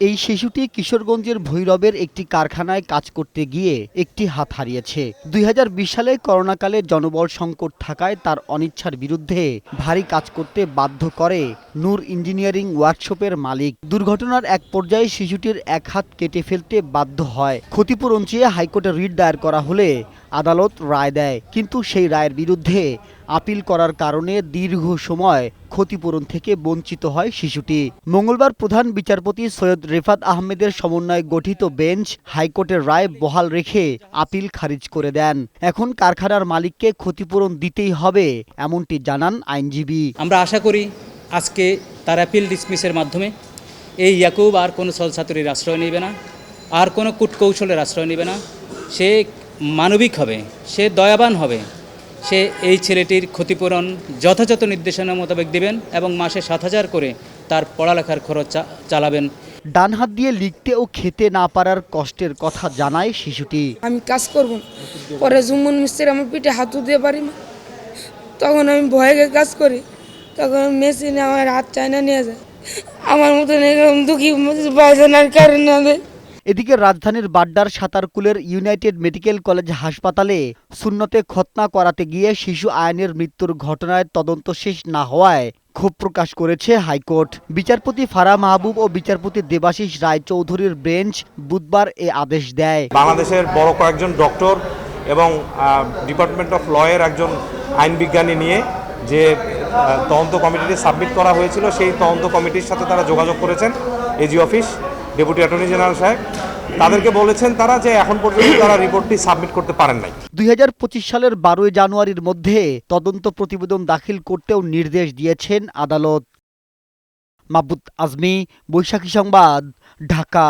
এই শিশুটি কিশোরগঞ্জের ভৈরবের একটি কারখানায় কাজ করতে গিয়ে একটি হাত হারিয়েছে। দুই হাজার বিশ সালে করোনাকালে জনবল সংকট থাকায় তার অনিচ্ছার বিরুদ্ধে ভারী কাজ করতে বাধ্য করে নূর ইঞ্জিনিয়ারিং ওয়ার্কশপের মালিক। দুর্ঘটনার এক পর্যায়ে শিশুটির এক হাত কেটে ফেলতে বাধ্য হয়। ক্ষতিপূরণ চেয়ে হাইকোর্টে রিট দায়ের করা হলে আদালত রায় দেয়। কিন্তু সেই রায়ের বিরুদ্ধে আপিল করার কারণে দীর্ঘ সময় ক্ষতিপূরণ থেকে বঞ্চিত হয় শিশুটি। মঙ্গলবার প্রধান বিচারপতি সৈয়দ রেফাত আহমেদের সমন্বয়ে গঠিত বেঞ্চ হাইকোর্টের রায় বহাল রেখে আপিল খারিজ করে দেন। এখন কারখানার মালিককে ক্ষতিপূরণ দিতেই হবে, এমনটি জানান আইনজীবী। আমরা আশা করি আজকে তার অ্যাপিল ডিসমিসের মাধ্যমে এই ইয়াকুব আর কোনো ছলছাতুরির আশ্রয় নেবে না, আর কোনো কূটকৌশলের আশ্রয় নেবে না। সে মানবিক হবে সে দয়াবান হবে। সে এই ছেলেটির ক্ষতিপূরণ যথাযথ নির্দেশনা মোতাবেক দেবেন এবং মাসে সাত হাজার করে তার পড়ালেখার খরচ চা- চালাবেন। ডান হাত দিয়ে লিখতে ও খেতে না পারার কষ্টের কথা জানায় শিশুটি। আমি কাজ করব পরে জুম্মন মিস্ত্রি আমার পিঠে হাত দিয়ে পারি না। তখন আমি ভয়ে গিয়ে কাজ করি। তখন মেশিনে আমার হাত চায়না নিয়ে যায়। আমার মতন এরকম দুঃখী বাজনার কারণে এদিকে রাজধানীর বাড্ডার সাঁতারকুলের ইউনাইটেড মেডিকেল কলেজ হাসপাতালে শূন্যতে খতনা করাতে গিয়ে শিশু আয়নের মৃত্যুর ঘটনায় তদন্ত শেষ না হওয়ায় ক্ষোভ প্রকাশ করেছে হাইকোর্ট। বিচারপতি ফারা মাহবুব ও বিচারপতি দেবাশিস রায়চৌধুরীর বেঞ্চ বুধবার এ আদেশ দেয়। বাংলাদেশের বড় কয়েকজন ডক্টর এবং ডিপার্টমেন্ট অফ লয়ের একজন আইন বিজ্ঞানী নিয়ে যে তদন্ত কমিটিতে সাবমিট করা হয়েছিল, সেই তদন্ত কমিটির সাথে তারা যোগাযোগ করেছেন। AG office deputy attorney general সাহেব, তাদেরকে বলেছেন তারা যে এখন পর্যন্ত তারা রিপোর্টটি সাবমিট করতে পারেন নাই। দুই হাজার পঁচিশ সালের বারোই জানুয়ারির মধ্যে তদন্ত প্রতিবেদন দাখিল করতেও নির্দেশ দিয়েছেন আদালত। মাহবুদ আজমি, বৈশাখী সংবাদ, ঢাকা।